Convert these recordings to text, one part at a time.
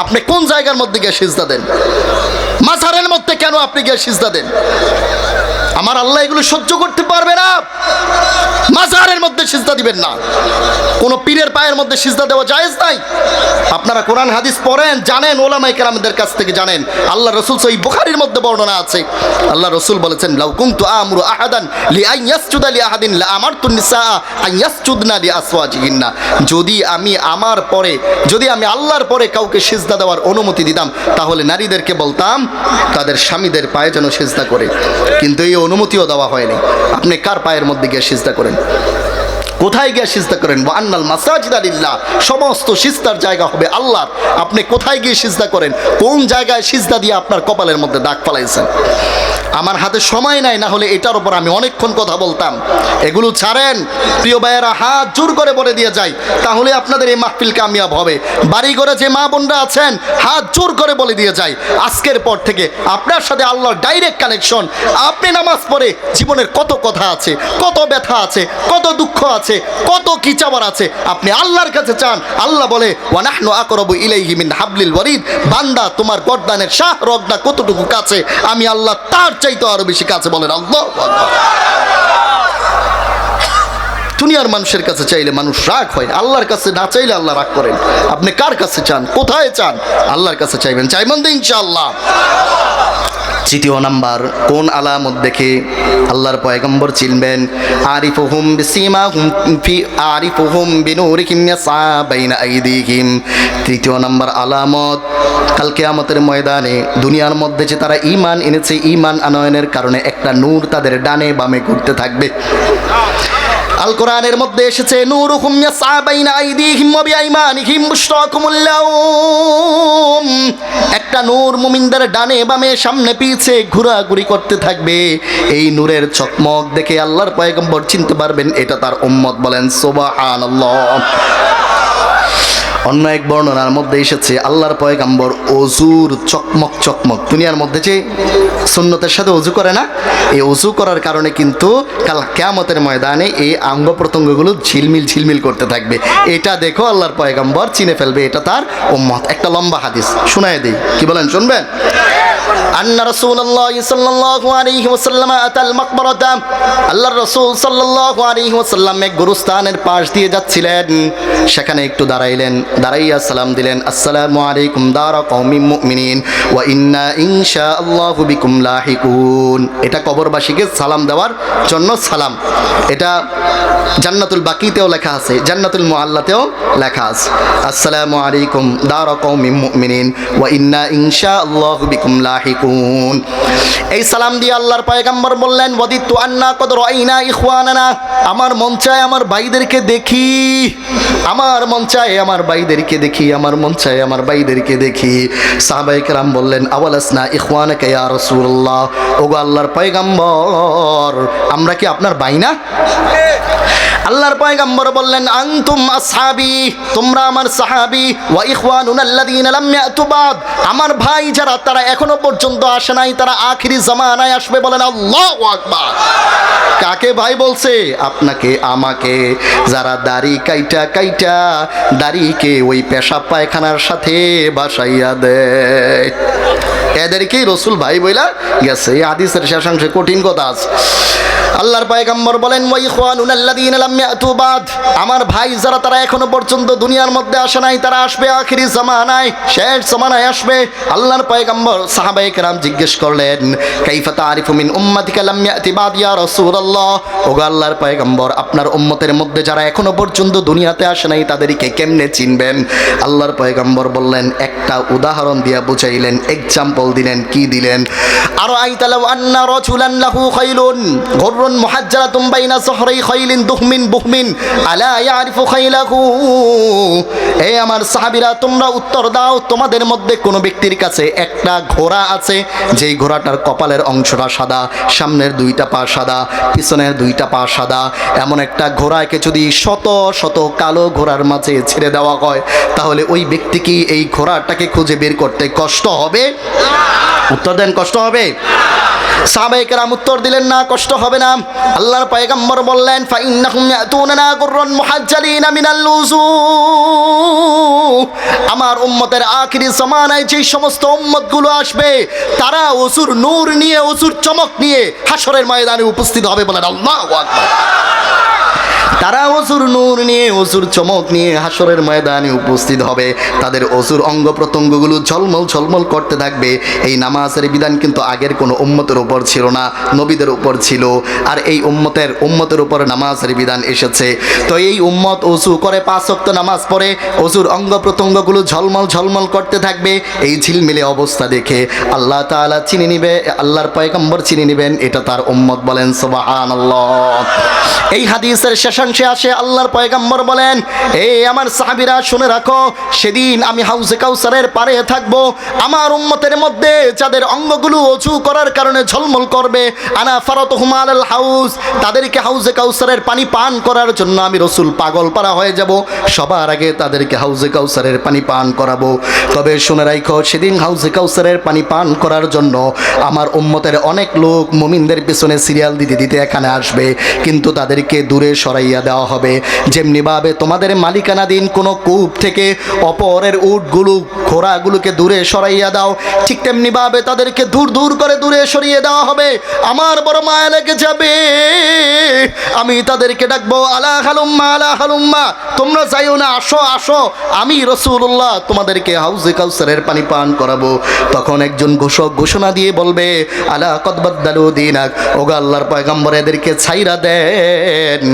আপনি কোন জায়গার মধ্যে গিয়ে সিজদা দেন? মাঝারের মধ্যে কেন আপনি গিয়ে সিজদা দেন? আমার আল্লাহ এগুলো সহ্য করতে পারবে না। মাজারের মধ্যে সিজদা দিবেন না। কোন পীরের পায়ের মধ্যে সিজদা দেওয়া জায়েজ নাই। আপনারা কোরআন, হাদিস পড়েন, জানেন ওলামাই কেরামদের কাছ থেকে জানেন। আল্লাহ রসুল সই বুখারির মধ্যে বর্ণনা আছে। আল্লাহ রসুল বলেছেন, লাউ কুনতু আমরু আহাদান লি আন ইয়াসজুদা লি আহাদিন লা আমারতু নিসা আন ইয়াসজুদনা লি আসওয়াজিহিন্না। যদি আমি আমার পরে, যদি আমি আল্লাহর পরে কাউকে সিজদা দেওয়ার অনুমতি দিতাম, তাহলে নারীদেরকে বলতাম, তাদের স্বামীদের পায়ে যেন সিজদা করে। কিন্তু এই অনুমতিও দেওয়া হয়নি। আপনি কার পায়ের মধ্যে গিয়ে সিজদা করেন? কোথায় গিয়ে সিজদা করেন? আন্নাল মাসাজিদ আলিল্লাহ সমস্ত সিজদার জায়গা হবে আল্লাহর। আপনি কোথায় গিয়ে সিজদা করেন? কোন জায়গায় সিজদা দিয়ে আপনার কপালের মধ্যে দাগ ফালাইছেন? আমার হাতে সময় নাই, না হলে এটার উপর আমি অনেকক্ষণ কথা বলতাম। এগুলো ছাড়েন। প্রিয় ভাইয়েরা, হাত জোর করে বলে দিয়ে যাই। তাহলে আপনাদের এই মাহফিল কামিয়াব হবে। বাড়ি করে যে মা বোনরা আছেন, হাত জোর করে বলে দিয়ে যাই। আজকের পর থেকে আপনার সাথে আল্লাহর ডাইরেক্ট কানেকশন আপনি নামাজ পড়ে জীবনের কত কথা আছে, কত ব্যথা আছে, কত দুঃখ আছে কত কি চাবার আছে? আপনি আল্লাহর কাছে চান, আল্লাহ বলে মিন হাবলিল ওয়ারিদ। বান্দা, তোমার গর্দানের শাহ রগটা কতটুকু কাছে? আমি আল্লাহ তার চাইতে আরও বেশি কাছে বলেন, আল্লাহ দুনিয়ার মানুষের কাছে চাইলে মানুষ রাগ হয় আল্লাহর কাছে না চাইলে আল্লাহ রাগ করেন। আপনি কার কাছে চান? কোথায় চান? আল্লাহর কাছে চাইবেন। চাইবেন তো ইনশাআল্লাহ। তৃতীয় নাম্বার, কোন আলামত দেখে আল্লাহর পয়গম্বর চিনবেন? আরিফুহুম বিসীমাহুম ফি, আরিফুহুম বিনুরিহিম ইয়াসা বাইনা আইদিহিম। তৃতীয় নাম্বার আলামত কালকে আমাদের ময়দানে দুনিয়ার মধ্যে যে তারা ইমান এনেছে ইমান আনয়নের কারণে একটা নূর তাদের ডানে বামে ঘুরতে থাকবে। আল কোরআনের মধ্যে এসেছে বিআইমানিহিম বুশরাকুমুল লাউম একটা নূর মুমিনদের ডানে বামে সামনে পিছে ঘোরাঘুরি করতে থাকবে। এই নূরের চকমক দেখে আল্লাহর পয়গম্বর চিনতে পারবেন, এটা তার উম্মত বলেন, সুবহানাল্লাহ। অন্য এক বর্ণনার মধ্যে এসেছে আল্লাহর পয়গাম্বর অজুর চকমক চকমক দুনিয়ার মধ্যে যে সুন্নতের সাথে অজু করে না এই অজু করার কারণে কিন্তু কাল কেয়ামতের ময়দানে এই অঙ্গ প্রত্যঙ্গগুলো ঝিলমিল ঝিলমিল করতে থাকবে এটা দেখো আল্লাহর পয়গাম্বর চিনে ফেলবে এটা তার উম্মত একটা লম্বা হাদিস শোনায় দিই কি বলেন শুনবেন أن رسول الله صلى الله عليه وسلم أتى المقبرة আল্লাহর রসুল সাল্লাল্লাহু আলাইহি ওয়াসাল্লাম এক গুরুস্থানের পাশ দিয়ে যাচ্ছিলেন সেখানে একটু দাঁড়াইলেন দাঁড়াইয়া সালাম দিলেন, আসসালামু আলাইকুম দারা কওমিম মুমিনিন ওয়া ইন্না ইনশাআল্লাহু বিকুম লাহিকুন। এটা কবরবাসীকে সালাম দেওয়ার জন্য সালাম। এটা জান্নাতুল বাকিতেও লেখা আছে, জান্নাতুল মুআল্লাতেও লেখা আছে। আসসালামু আলাইকুম দারা কওমিম মুমিনিন ওয়া ইন্না ইনশাআল্লাহু বিকুম লাহিকুন। এই সালাম দিয়ে আল্লাহর পয়গাম্বর বললেন ওয়াদিতু আন্না কদ রাইনা ইখওয়ানানা। আমার মন চায় আমার ভাইদেরকে দেখি। আমার মন চায় আমার ভাইদেরকে দেখি, আমার মন চাই আমার ভাইদেরকে দেখি। সাহাবায়ে কেরাম বললেন, আওয়ালাসনা ইখওয়ান কেয়া রসুল্লাহ ওগো আল্লাহর পয়গাম্বর, আমরা কি আপনার ভাই না? আল্লাহর পয়গাম্বর বললেন, আনতুম আসহাবি, তোমরা আমার সাহাবি, ওয়া ইখওয়ানুনা আল্লাযীনা লাম ইয়াতু বাদ। আমার ভাই যারা, তারা এখনও পর্যন্ত আসে নাই, তারা আখিরি জামানায় আসবে বলেন আল্লাহু আকবার। কাকে ভাই বলছে? আপনাকে, আমাকে। যারা দাড়ি কাইটা কাইটা, দাড়িকে ওই পেশাব পায়খানার সাথে বাসাইয়া দেয়। এদেরকেই রসুল ভাই বইলা গেছে। এই হাদিসের শেষাংশে কঠিন কথা আছে। আল্লাহর পয়গম্বর বলেন লাম ইয়াতু বাদ। আমার ভাই যারা, তারা এখনও পর্যন্ত দুনিয়ার মধ্যে আসে নাই, তারা আসবে আখিরি জামানায়, শেষ জামানায় আসবে। আল্লাহর পয়গম্বর সাহাবায়ে কেরাম জিজ্ঞেস করলেন, কাইফা তারিফু মিন উম্মাতিকা লাম বাদ ইয়া রাসূলুল্লাহ? ওগো আল্লাহর পয়গম্বর, আপনার উম্মতের মধ্যে যারা এখনও পর্যন্ত দুনিয়াতে আসে নাই, তাদেরকে কেমনে চিনবেন? আল্লাহর পয়গম্বর বললেন, একটা উদাহরণ দিয়া বুঝাইলেন এক্সাম্পল দিলেন, কি দিলেন? আর আইতালাউ আন্না রাজুলান লাহু খাইলুন? ঘররুন মুহাজ্জালাতুম বাইনা সহরাই খাইলিন দুহমিন বুহমিন, আলা ইয়ারিফু খাইলাহু এই আমার সাহাবীরা, তোমরা উত্তর দাও, তোমাদের মধ্যে কোনো ব্যক্তির কাছে একটা ঘোড়া আছে, যেই ঘোড়াটার কপালের অংশটা সাদা, সামনের দুইটা পা সাদা, পিছনের দুইটা পা সাদা। এমন একটা ঘোড়াকে যদি শত শত কালো ঘোড়ার মাঝে ছেড়ে দেওয়া হয়, তাহলে ওই ব্যক্তি কি এই ঘোড়াটাকে খুঁজে বের করতে কষ্ট হবে? উত্তর দেন, কষ্ট হবে? সাহাবাইকেরাম উত্তর দিলেন, না, কষ্ট হবে না। আল্লাহর পয়গম্বর বললেন, ফাইন্নাহুম ইয়াতুনা গুররান মুহাজ্জালিনা মিনাল উযু। আমার উম্মতের আখিরি সমানায় যেই সমস্ত উম্মতগুলো আসবে, তারা অসুর নূর নিয়ে অসুর চমক নিয়ে হাসরের ময়দানে উপস্থিত হবে বলেন, আল্লাহু আকবার। তারা অসুর নূর নিয়ে, অসুর চমক নিয়ে হাসরের ময়দানে উপস্থিত হবে। তাদের অসুর অঙ্গ প্রত্যঙ্গগুলো ঝলমল ঝলমল করতে থাকবে। এই নামাজের বিধান কিন্তু আগের কোনো উম্মতের উপর ছিল না, নবীদের উপর ছিল। আর এই উম্মতের উম্মতের উপর নামাজের বিধান এসেছে। তো এই উম্মত অসু করে পাঁচ ওয়াক্ত নামাজ পড়ে, অসুর অঙ্গ প্রত্যঙ্গগুলো ঝলমল ঝলমল করতে থাকবে। এই ঝিলমিলে অবস্থা দেখে আল্লাহ তাআলা চিনে নিবে, আল্লাহর পয়গম্বর চিনে নেবেন, এটা তার উম্মত বলেন সুবহানাল্লাহ। এই হাদিসের শেষাংশে আসে আল্লাহর পয়গম্বর বলেন এই আমার সাহাবীরা শুনে রাখো, সেদিন আমি হাউসে কাউসারের পারে থাকব। আমার উম্মতের মধ্যে যাদের অঙ্গগুলো অচু করার কারণে ঝলমল করবে, আনা ফারত হুমাল হাউস তাদেরকে হাউসে কাউসারের পানি পান করার জন্য আমি রসুল পাগল পারা হয়ে যাব। সবার আগে তাদেরকে হাউসে কাউসারের পানি পান করাবো। তবে শুনে রাখো সেদিন হাউসে কাউসারের পানি পান করার জন্য আমার উম্মতের অনেক লোক মুমিনদের পিছনে সিরিয়াল দিতে দিতে এখানে আসবে। কিন্তু তাদেরকে দূরে সরাইয়া দেওয়া হবে। যেমনিভাবে তোমাদের মালিকানাধীন কোনো কূপ থেকে অপরের উটগুলো, ঘোড়াগুলোকে দূরে সরাইয়া দাও। ঠিক তেমনিভাবে তাদেরকে দূর দূর করে দূরে সরিয়ে দেওয়া হবে। আমার বড় মায়া লেগে যাবে। আমি তাদেরকে ডাকবো, আলা হালুম্মা আলা হালুম্মা, তোমরা যাইও না, আসো আসো। আমি রসুল্লাহ তোমাদেরকে হাউজে কাউসারের পানি পান করাবো। তখন একজন ঘোষক ঘোষণা দিয়ে বলবে, আলা কদবাদ্দালু দিনাক। ওগা আল্লাহর পয়গম্বর এদেরকে ছাইরা দেন।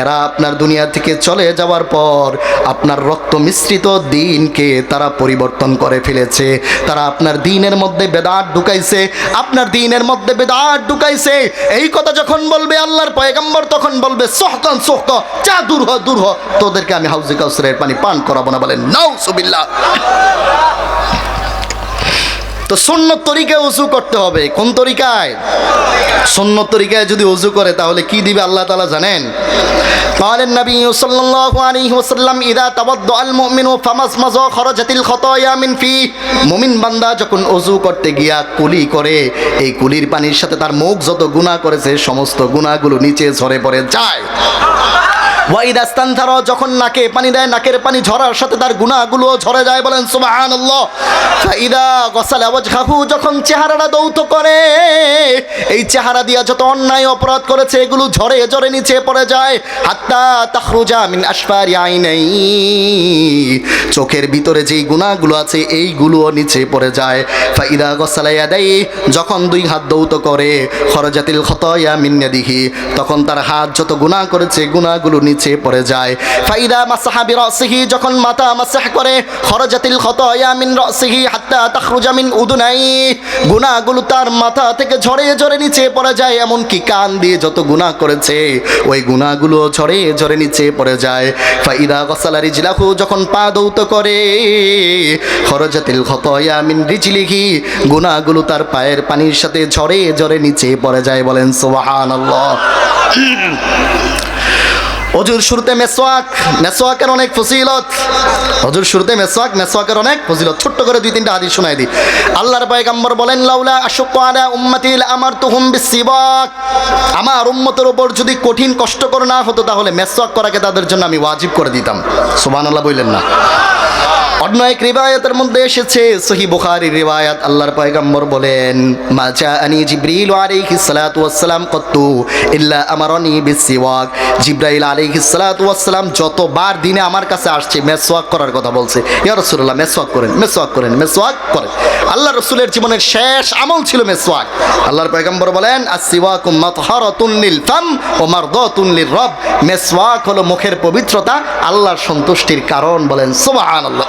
এরা আপনার দুনিয়া থেকে চলে যাওয়ার পর আপনার রক্ত মিশ্রিত দিনকে তারা পরিবর্তন করে ফেলেছে। তারা আপনার দিনের মধ্যে বেদাত ঢুকাইছে, আপনার দিনের মধ্যে বেদাত ঢুকাইছে। এই কথা যখন বলবে আল্লাহর পয়গম্বর, তখন বলবে, সোহকান, সোহক চা দূর হ দূর হ। তোদেরকে আমি হাউজে কাউসারের পানি পান করাবো না বলেন নাও সুবিল্লা তো সুন্নত তরিকায় উজু করতে হবে কোন তরিকায় সুন্নত তরিকায় যদি উজু করে তাহলে কি দিবে আল্লাহ তাআলা জানেন قال النبي صلى الله عليه وسلم اذا توضأ المؤمن فمزمز خرجت الخطايا من فيه মুমিন বান্দা যখন অজু করতে গিয়া কুলি করে এই কুলির পানির সাথে তার মুখ যত গুনাহ করেছে সমস্ত গুনাহগুলো নিচে ঝরে পড়ে যায় ওয়াইদাস্তানথার যখন নাকে পানি দেয়, নাকের পানি ঝরার সাথে তার গুণাগুলো ঝরে যায় বলেন, সুবহানাল্লাহ। ফাইদা গসালা ওয়াজহাহু, যখন চেহারাটা দৌত করে, এই চেহারা দিয়া যত অন্যায় অপরাধ করেছে, এগুলো ঝরে ঝরে নিচে পড়ে যায়। হাত্তা তাখরুজা মিন আসফারি আইনাই। চোখের ভিতরে যেই গুণাগুলো আছে, এইগুলোও নিচে পড়ে যায়। ফাইদা গসালা ইয়াদাই, যখন দুই হাত দৌত করে, খরজাতিল খতয়া মিন্নাদিহি তখন তার হাত যত গুনাহ করেছে, গুনাহগুলো নিচে পড়ে যায়। ফাইদা মাসাহাবি রাসিহি যখন মাথা মাসাহ করে, খরজাতিল খতয়া মিন রাসিহি হাত্তা তাখরুজা মিন উদুনাই। গুনাহগুলো তার মাথা থেকে ঝরে ঝরে নিচে পড়ে যায় এমন কি কান দিয়ে যত গুনাহ করেছে, ওই গুনাহগুলো ঝরে ঝরে নিচে পড়ে যায়। ফাইদা গসালা রিজলাহু, যখন পা দৌত করে, খরজাতিল খতয়া মিন রিজলিহি, গুনাহগুলো তার পায়ের পানির সাথে ঝরে ঝরে নিচে পড়ে যায় বলেন, সুবহানাল্লাহ। অজুর শুরুতে মেসোয়াক মেসোয়াকের অনেক ফজিলত। অজুর শুরুতে মেসোয়াক মেসোয়াকের অনেক ফজিলত। ছোট্ট করে দুই তিনটা হাদিস শোনাই দিই। আল্লাহর পয়গম্বর বলেন, লাউলা আশুক আলা উম্মতিল আমার তুহুম বিসিবাক। আমার উম্মতের উপর যদি কঠিন কষ্টকর না হতো, তাহলে মেসোয়াক করাকে তাদের জন্য আমি ওয়াজিব করে দিতাম। সুবহানাল্লাহ বললেন না। অন্য এক রিবায়াতের মধ্যে এসেছে। সহি বুখারীর রিবায়াত, আল্লাহর পয়গম্বর বলেন, মা জাআনি জিবরিল আলাইহিস সালাতু ওয়াসসালাম কত্তু ইল্লা আমারানি বিসিওয়াক জিবরাইল আলাইহিস সালাতু ওয়াসসালাম যতবার দিনে আমার কাছে আসছে, মেসওয়াক করার কথা বলছে। ইয়া রাসূলুল্লাহ, মেসওয়াক করেন মেসওয়াক করেন মেসওয়াক করেন। আল্লাহ রাসূলের জীবনের শেষ আমল ছিল মেসওয়াক। আল্লাহর পয়গম্বর বলেন আসসিওয়াকু মাতহারাতুন লিল ফাম ওয়া মারদাতুন লির রব। মেসওয়াক হলো মুখের পবিত্রতা, আল্লাহর সন্তুষ্টির কারণ বলেন, সুবহানাল্লাহ।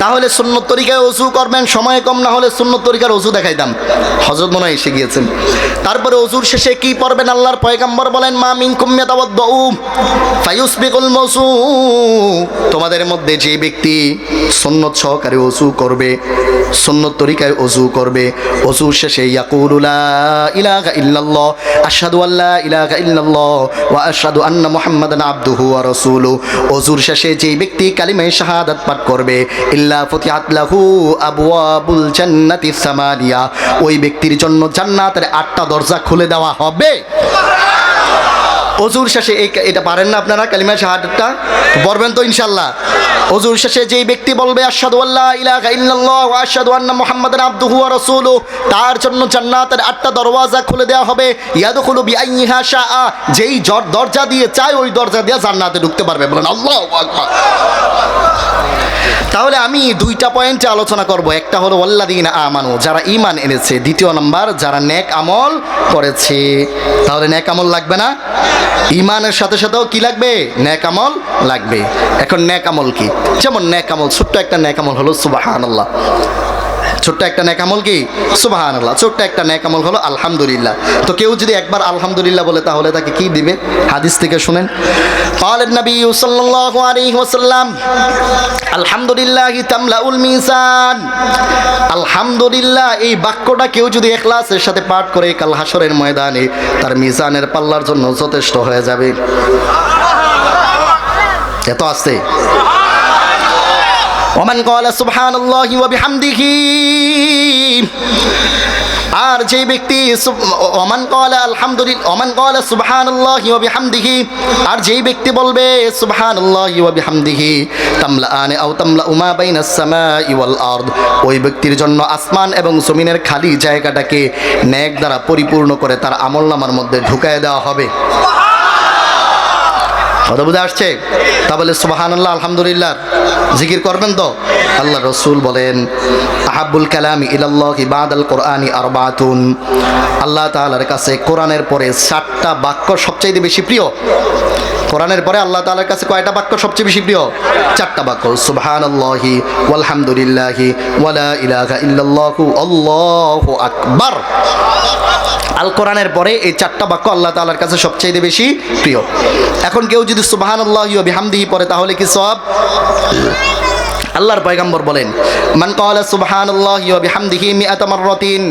তাহলে সুন্নত তরিকায় অজু করবেন, সময় কম, না হলে সুন্নত তরিকার অজু দেখাইতাম। হজরত মনে এসে গিয়েছেন। তারপরে অজুর শেষে কি পড়বেন? আল্লাহর পয়গাম্বর বলেন, মা মিন ফায়ুসবিকুল মৌসু তোমাদের মধ্যে যে ব্যক্তি সুন্নত সহকারে অজু করবে, সুন্নত তরিকায় অজু করবে অজুর শেষে ইয়াকুলু লা ইলাহা ইল্লাল্লাহ, আশহাদু আল্লা ইলাহা ইল্লাল্লাহ ওয়া আশহাদু আন্না মুহাম্মাদান আবদুহু ওয়া রাসূলুহু। অজুর শেষে যেই ব্যক্তি কালিমায়ে শাহাদাত পাঠ করবে ইল্লা আবওয়াবুল জান্নাতি ওই ব্যক্তির জন্য জান্নাতের আটটা দরজা খুলে দেওয়া হবে। অজুর শেষে এটা পারেন না আপনারা কালিমা পড়বেন তো ইনশাল্লাহ অজুর শেষে যেই ব্যক্তি বলবে, আশহাদু আল্লা ইলাহা ইল্লাল্লাহ আশহাদু আন্না মুহাম্মাদান আবদুহু ওয়া রাসূলুহু, তার জন্য জান্নাতের আটটা দরওয়াজা খুলে দেওয়া হবে। ইয়াদখুলু বিআইয়িহা শাআ, যেই দরজা দিয়ে চায়, ওই দরজা দিয়ে জান্নাতে ঢুকতে পারবে। বলেন, আল্লাহু আকবার। তাহলে আমি দুইটা পয়েন্টে আলোচনা করব। একটা হলো ওয়াল্লাদিন আমানু যারা ইমান এনেছে। দ্বিতীয় নাম্বার, যারা নেক আমল করেছে। তাহলে নেক আমল লাগবে না? ইমানের সাথে সাথেও কি লাগবে? নেক আমল লাগবে। এখন নেক আমল কি? যেমন নেক আমল, ছোট্ট একটা নেক আমল হলো সুবাহানাল্লাহ। ছোট্ট একটা নেকামল কি সুবাহান আল্লাহ ছোট্ট একটা নেকামল হলো আলহামদুলিল্লাহ তো কেউ যদি একবার আলহামদুলিল্লাহ বলে তাহলে তাকে কি দিবে হাদিস থেকে শুনেন قال النبي صلى الله عليه وسلم الحمد لله تملأ الميزان আলহামদুলিল্লাহ এই বাক্যটা কেউ যদি এখলাসের সাথে পাঠ করে কাল হাসরের ময়দানে তার মিজানের পাল্লার জন্য যথেষ্ট হয়ে যাবে এত আসতে ওমান কলা সুবহানাল্লাহি ওয়া বিহামদিহি। আর যেই ব্যক্তি ওমান কলা আলহামদুলিল্লাহ ওমান কলা সুবহানাল্লাহি ওয়া বিহামদিহি, আর যেই ব্যক্তি বলবে সুবহানাল্লাহি ওয়া বিহামদিহি তামলা আনে আও তামলা উমা বাইনাস সামাই ওয়াল আরদ, ওই ব্যক্তির জন্য আসমান এবং জমিনের খালি জায়গাটাকে নেক দ্বারা পরিপূর্ণ করে তার আমলনামার মধ্যে ঢুকায় দেওয়া হবে। কথা বুঝে আসছে? তা বলে সুবাহান আল্লাহ আলহামদুলিল্লাহ। জিকির করবেন তো? আল্লাহ রসুল বলেন আহাবুল কালাম ইলাল্লাহ বাদ আল কোরআনি আরবাতুন। আল্লাহ তাআলার কাছে কোরআনের পরে সাতটা বাক্য সবচাইতে বেশি প্রিয়। কোরআনের পরে আল্লাহ তাআলার কাছে কয়টা বাক্য সবচেয়ে বেশি প্রিয়? চারটা বাক্য। সুবহানাল্লাহি ওয়ালহামদুলিল্লাহি ওয়ালা ইলাহা ইল্লাল্লাহু আল্লাহু আকবার। আল কোরআনের পরে এই চারটা বাক্য আল্লাহ তালার কাছে সবচেয়ে বেশি প্রিয়। এখন কেউ যদি সুবাহান আল্লাহ বিহামদিহি পড়ে, তাহলে কি সব আল্লাহর পয়গাম্বর বলেন, মান ক্বালা সুবাহান আল্লাহ বিহামদিহি মিয়াতামার মাররাতিন।